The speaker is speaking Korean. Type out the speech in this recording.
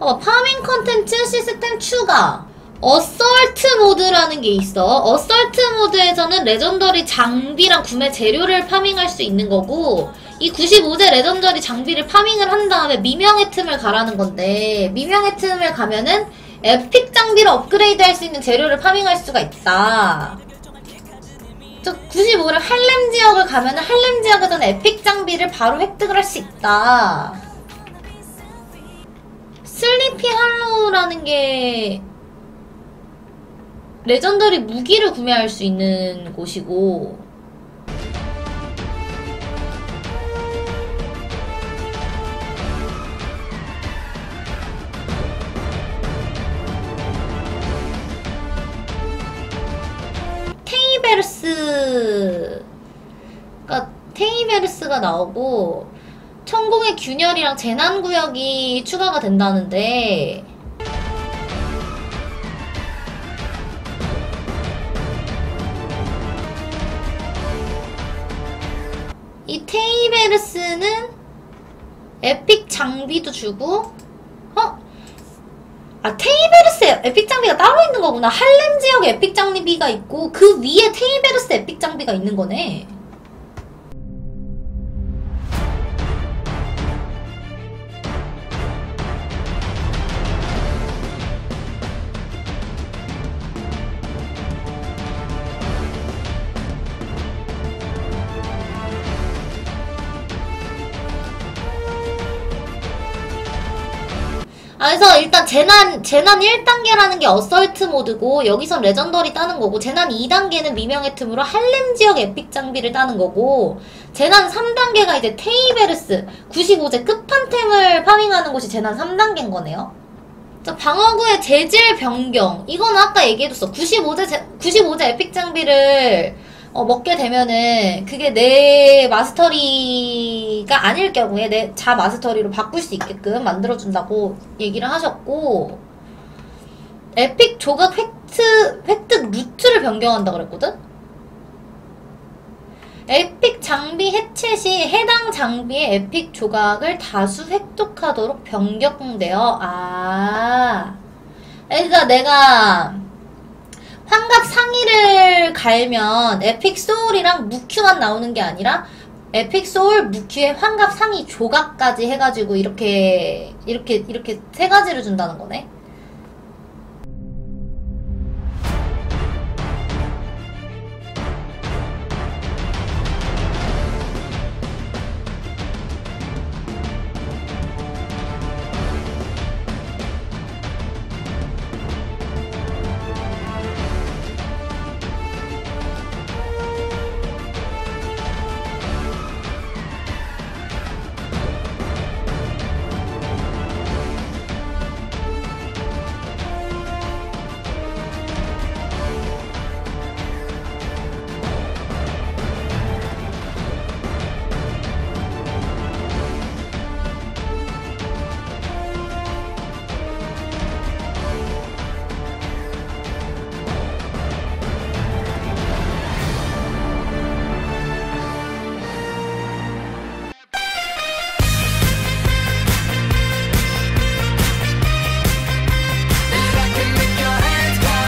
봐봐. 파밍 컨텐츠 시스템 추가. 어설트 모드라는 게 있어. 어설트 모드에서는 레전더리 장비랑 구매 재료를 파밍할 수 있는 거고, 이 95제 레전더리 장비를 파밍을 한 다음에 미명의 틈을 가라는 건데, 미명의 틈을 가면은 에픽 장비를 업그레이드 할 수 있는 재료를 파밍할 수가 있다. 저 95를 할렘 지역을 가면은 할렘 지역에서는 에픽 장비를 바로 획득을 할 수 있다. 슬리피 할로우라는 게 레전더리 무기를 구매할 수 있는 곳이고. 테이베르스가 테이베르스가 나오고 천공의 균열이랑 재난구역이 추가가 된다는데. 이 테이베르스는 에픽 장비도 주고 어? 아 테이베르스 에픽 장비가 따로 있는 거구나. 할렘 지역에 에픽 장비가 있고 그 위에 테이베르스 에픽 장비가 있는 거네 아, 그래서 일단 재난, 재난 1단계라는 게 어설트 모드고, 여기선 레전더리 따는 거고, 재난 2단계는 미명의 틈으로 할렘 지역 에픽 장비를 따는 거고, 재난 3단계가 이제 테이베르스, 95제 끝판템을 파밍하는 곳이 재난 3단계인 거네요. 자, 방어구의 재질 변경. 이거는 아까 얘기해줬어. 95제, 제, 95제 에픽 장비를 어, 먹게 되면은 그게 내 마스터리가 아닐 경우에 내 자 마스터리로 바꿀 수 있게끔 만들어준다고 얘기를 하셨고 에픽 조각 획득, 획득 루트를 변경한다 그랬거든? 에픽 장비 해체 시 해당 장비의 에픽 조각을 다수 획득하도록 변경되어 아 그러니까 내가 갈면 에픽 소울이랑 무큐만 나오는 게 아니라 에픽 소울 무큐의 환갑 상의 조각까지 해가지고 이렇게 이렇게 이렇게 세 가지를 준다는 거네.